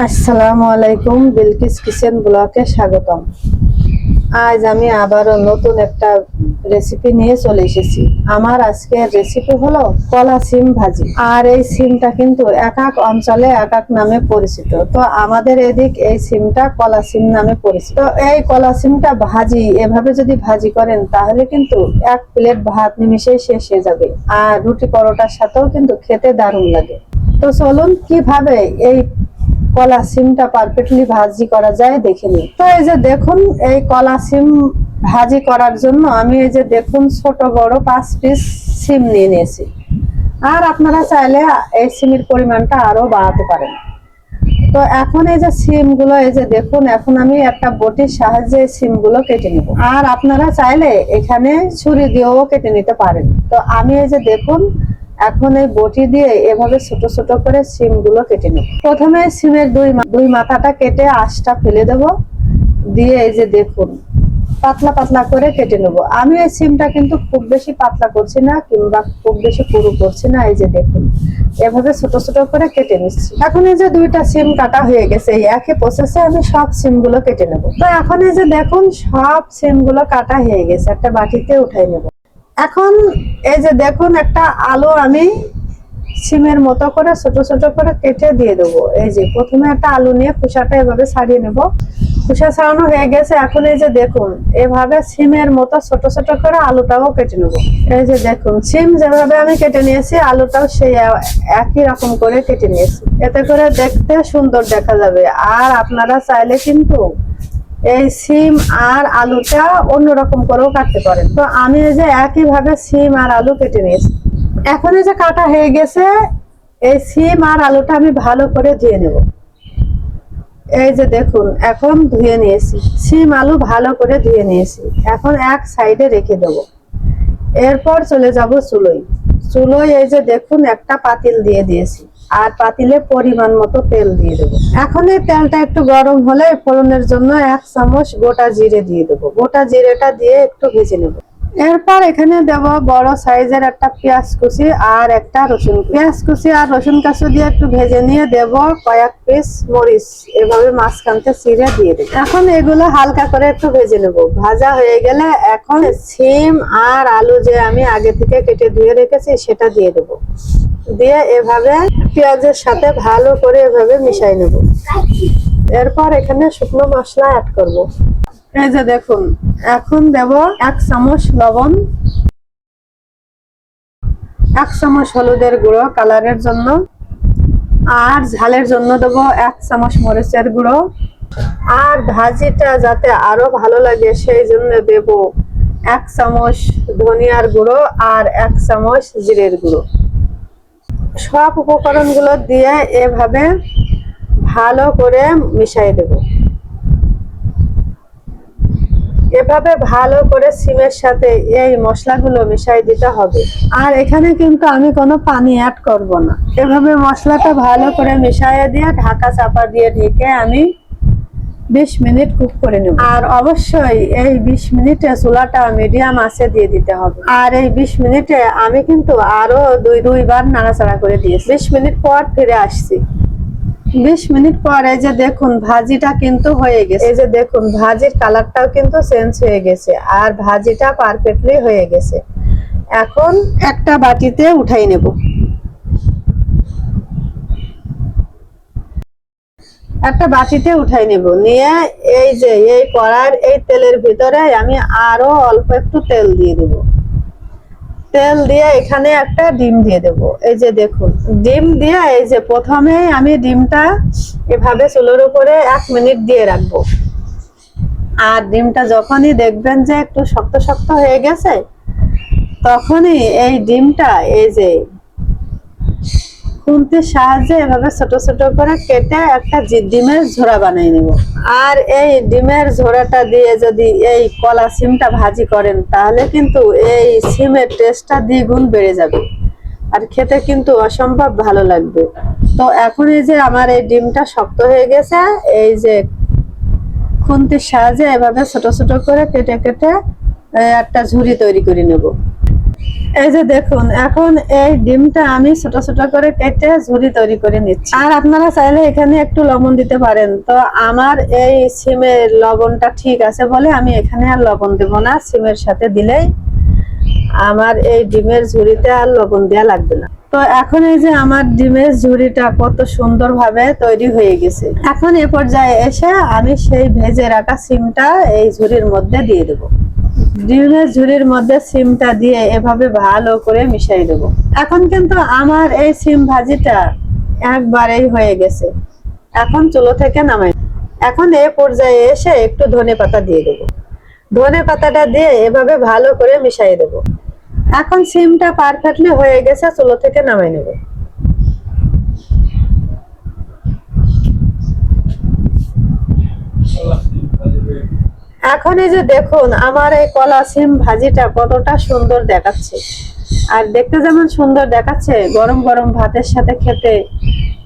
আসসালামু আলাইকুম, বিলকিস কিচেন ব্লকে স্বাগতম। আজ আমি আবারও নতুন একটা রেসিপি নিয়ে চলে এসেছি। আমার আজকের রেসিপি হলো কলা সিম ভাজি। আর এই সিমটা কিন্তু এক এক অঞ্চলে এক এক নামে পরিচিত। তো আমাদের এদিক এই সিমটা কলা সিম নামে পরিচিত। এই কলা সিমটা ভাজি, এভাবে যদি ভাজি করেন, তাহলে কিন্তু এক প্লেট ভাত নিমিশেই শেষ হয়ে যাবে। আর রুটি পরোটার সাথেও কিন্তু খেতে দারুণ লাগে। তো চলুন, কীভাবে এই কলা সিমটা পারফেক্টলি ভাজি করা যায়, দেখে নিই তো এই যে দেখুন, এই কলা সিম ভাজি করার জন্য আমি এই যে দেখুন, ছোট, বড় পাঁচ পিস সিম নিয়ে নিয়েছি। আর আপনারা চাইলে এই সিমের পরিমাণটা আরও বাড়াতে পারেন। তো এখন এই যে সিমগুলো, এই যে দেখুন, এখন আমি একটা বটির সাহায্যে এই সিমগুলো কেটে নেব। আর আপনারা চাইলে এখানে ছুরি দিয়েও কেটে নিতে পারেন। তো আমি এই যে দেখুন এখন এই বটি দিয়ে এভাবে ছোট ছোট করে সিমগুলো কেটে নেব। প্রথমে সিমের দুই দুই মাথাটা কেটে আঁশটা ফেলে দেব। দিয়ে এই যে দেখুন, পাতলা পাতলা করে কেটে নেব। আমি এই সিমটা কিন্তু খুব বেশি পাতলা করছি না কিংবা খুব বেশি পুরু করছি না, এই যে দেখুন, এভাবে ছোট ছোট করে কেটে নিচ্ছি। এখন এই যে দুইটা সিম কাটা হয়ে গেছে, এই প্রসেসে আমি সব সিমগুলো কেটে নেব। তো এখন এই যে দেখুন, সব সিমগুলো কাটা হয়ে গেছে, একটা বাটিতে উঠাই নেব। এখন এই যে দেখুন, একটা আলু আমি সিমের মতো করে, ছোট ছোট করে কেটে দিয়ে দেবো। এই যে প্রথমে একটা আলু নিয়ে খোসাটা এভাবে ছাড়িয়ে নেব। খোসা ছাড়ানো হয়ে গেছে। এখন এই যে দেখুন, এভাবে সিমের মতো ছোট ছোট করে আলুটাও কেটে নেব। এই যে দেখুন, সিম যেভাবে আমি কেটে নিয়েছি, আলুটাও সেই একই রকম করে কেটে নিয়েছি। এতে করে দেখতে সুন্দর দেখা যাবে। আর আপনারা চাইলে কিন্তু এই সিম আর আলুটা অন্যরকম করেও কাটতে পারেন। তো আমি এই যে একই ভাবে সিম আর আলু কেটে নিয়েছি। এখন এই যে কাটা হয়ে গেছে, এই সিম আর আলুটা আমি ভালো করে ধুয়ে নেব। এই যে দেখুন, এখন ধুয়ে নিয়েছি। সিম আলু ভালো করে ধুয়ে নিয়েছি। এখন এক সাইডে রেখে দেব। এরপর চলে যাব চুলোই চুলোই এই যে দেখুন, একটা পাতিল দিয়ে দিয়েছি। আর পাতিলে পরিমাণ মতো তেল দিয়ে দেবো। এখন এই তেলটা একটু গরম হলে ফোড়নের জন্য এক চামচ গোটা জিরে দিয়ে দেবো। গোটা জিরেটা দিয়ে একটু ভেজে নেব। এরপর এখানে দেব বড় সাইজের একটা পেঁয়াজ কুচি আর একটা রসুন পেঁয়াজ কুচি আর রসুন কাঁচু দিয়ে একটু ভেজে নিয়ে দেব কয়েক পিস মরিচ। এভাবে মাঝখানতে চিড়ে দিয়ে দেব। এখন এগুলো হালকা করে একটু ভেজে নেব। ভাজা হয়ে গেলে এখন সিম আর আলু যে আমি আগে থেকে কেটে ধুয়ে রেখেছি, সেটা দিয়ে দেব। দিয়ে এভাবে পেঁয়াজের সাথে ভালো করে এভাবে মিশাই নেব। এরপর এখানে শুকনো মশলা অ্যাড করব। এই যে দেখুন, এখন দেব এক চামচ লবণ, এক চামচ হলুদের গুঁড়ো কালারের জন্য, আর ঝালের জন্য দেব এক চামচ মরিচের গুঁড়ো। আর ভাজিটা যাতে আরও ভালো লাগে, সেই জন্য দেব এক চামচ ধনিয়ার গুঁড়ো আর এক চামচ জিরের গুঁড়ো। সব উপকরণগুলো দিয়ে এভাবে ভালো করে মিশাই দেব। এভাবে ভালো করে সিমের সাথে এই মশলাগুলো মিশাই দিতে হবে। আর এখানে কিন্তু আমি কোনো পানি অ্যাড করব না। এভাবে মশলাটা ভালো করে মিশাইয়ে দিয়ে ঢাকা চাপা দিয়ে ঢেকে আমি বিশ মিনিট কুক করে নেব। আর অবশ্যই এই বিশ মিনিটে চুলাটা মিডিয়াম আঁচে দিয়ে দিতে হবে। আর এই বিশ মিনিটে আমি কিন্তু আরও দুই, দুইবার নাড়াচাড়া করে দিয়েছি। বিশ মিনিট পর ফিরে আসছি। বিশ মিনিট পর এই যে দেখুন ভাজিটা কিন্তু হয়ে গেছে। এই যে দেখুন ভাজির কালারটাও কিন্তু চেঞ্জ হয়ে গেছে আর ভাজিটা পারফেক্টলি হয়ে গেছে। এখন একটা বাটিতে উঠাই নেব। একটা বাটিতে উঠাই নেব। নিয়ে এই যে, এই কড়ার এই তেলের ভিতরে আমি আরও অল্প একটু তেল দিয়ে দেবো। তেল দিয়ে এখানে একটা ডিম দিয়ে দেব। এই যে দেখুন, ডিম দিয়ে এই যে প্রথমে আমি ডিমটা এভাবে চুলোর উপরে এক মিনিট দিয়ে রাখব। আর ডিমটা যখনই দেখবেন যে একটু শক্ত শক্ত হয়ে গেছে, তখনই এই ডিমটা, এই যে খুন্তির সাহায্যে এভাবে ছোট ছোট করে কেটে একটা ডিমের ঝোড়া বানিয়ে নেব। আর এই ডিমের ঝোড়াটা দিয়ে যদি এই কলা সিমটা ভাজি করেন, তাহলে কিন্তু এই সিমের টেস্টটা দ্বিগুণ বেড়ে যাবে। আর খেতে কিন্তু অসম্ভব ভালো লাগবে। তো এখন এই যে আমার এই ডিমটা শক্ত হয়ে গেছে, এই যে খুন্তির সাহায্যে এভাবে ছোট ছোট করে কেটে কেটে একটা ঝুড়ি তৈরি করে নেব। এই যে দেখুন, এখন এই ডিমটা আমি ছোট ছোট করে কেটে ঝুড়ি তৈরি করে নিচ্ছি। আর আপনারা চাইলে এখানে একটু লবণ দিতে পারেন। তো আমার এই সিমের লবণটা ঠিক আছে বলে আমি এখানে আর লবণ দেবো না, সিমের সাথে দিলেই আমার এই ডিমের ঝুড়িতে আর লবণ দেওয়া লাগবে না। তো এখন এই যে আমার ডিমের ঝুড়িটা কত সুন্দরভাবে তৈরি হয়ে গেছে। এখন এ পর্যায়ে এসে আমি সেই ভেজে রাখা সিমটা এই ঝুড়ির মধ্যে দিয়ে দেবো। ডিমের ঝুড়ির মধ্যে সিমটা দিয়ে এভাবে ভালো করে মিশাই দেবো। এখন কিন্তু আমার এই সিম ভাজিটা একবারেই হয়ে গেছে। এখন চুলো থেকে নামাই। এখন এ পর্যায়ে এসে একটু ধনে পাতা দিয়ে দেবো। ধনে পাতাটা দিয়ে এভাবে ভালো করে মিশাই দেবো। এখন সিমটা পারফেক্টলি হয়ে গেছে, চুলো থেকে নামাই নেব। এখন এই যে দেখুন, আমার এই কলা সিম ভাজিটা কতটা সুন্দর দেখাচ্ছে। আর দেখতে যেমন সুন্দর দেখাচ্ছে, গরম গরম ভাতের সাথে খেতে,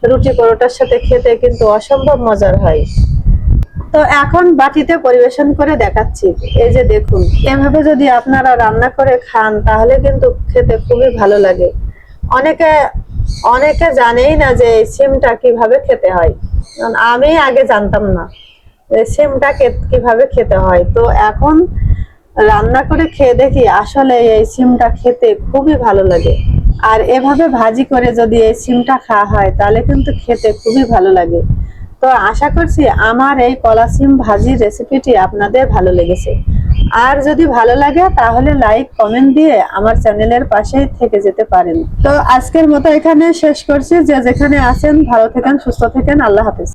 রুটি পরোটার সাথে খেতে কিন্তু অসম্ভব মজার হয়। তো এখন বাটিতে পরিবেশন করে দেখাচ্ছি। এই যে দেখুন, এভাবে যদি আপনারা রান্না করে খান, তাহলে কিন্তু খেতে খুবই ভালো লাগে। অনেকে অনেকে জানেই না যে এই সিমটা কীভাবে খেতে হয়। আমি আগে জানতাম না। সিমটা কীভাবে খেতে হয়? তো এখন রান্না করে খেয়ে দেখি আসলে এই সিমটা খেতে খুবই ভালো লাগে। আর এভাবে ভাজি করে যদি এই সিমটা খাওয়া হয়, তাহলে কিন্তু খেতে খুবই ভালো লাগে। তো আশা করছি আমার এই কলা সিম ভাজির রেসিপিটি আপনাদের ভালো লেগেছে। আর যদি ভালো লাগে, তাহলে লাইক কমেন্ট দিয়ে আমার চ্যানেলের পাশেই থেকে যেতে পারেন। তো আজকের মতো এখানে শেষ করছি। যে যেখানে আছেন, ভালো থাকেন, সুস্থ থাকেন, আল্লাহ হাফেজ।